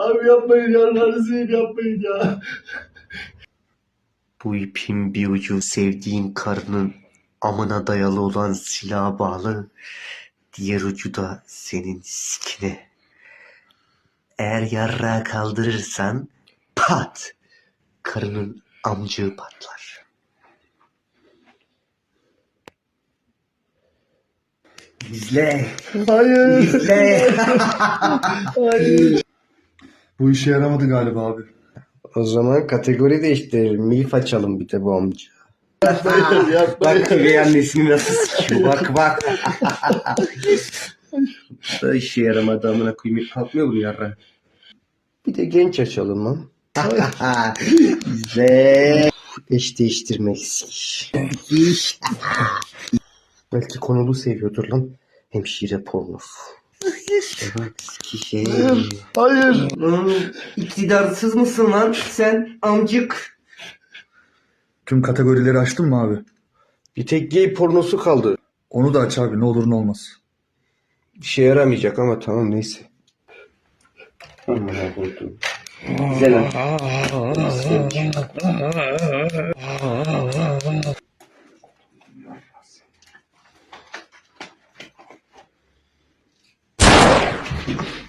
Abi yapmayın ya. Narziyim yapmayın ya. Bu ipin bir ucu sevdiğin karının amına dayalı olan silaha bağlı. Diğer ucu da senin sikine. Eğer yarrağı kaldırırsan pat! Karının amcığı patlar. İzle, Hayır. izle. Hayır. Bu işe yaramadı galiba abi. O zaman kategori değiştirelim. Milf açalım bir de bu amca. Yapmayın yapmayın. Bak üvey annesini nasıl sikiyor. Bak bak. da işe yaramadı amına koyayım. Kalkmıyor bu yarra. Bir de genç açalım lan. İzle. Eş değiştirmek iş. Belki konulu seviyordur lan. Hemşire pornosu. Evet, sikişe. Hayır. Lan iktidarsız mısın lan sen amcık? Tüm kategorileri açtın mı abi? Bir tek gay pornosu kaldı. Onu da aç abi ne olur ne olmaz. Bir şey yaramayacak ama tamam neyse. Güzel lan. you.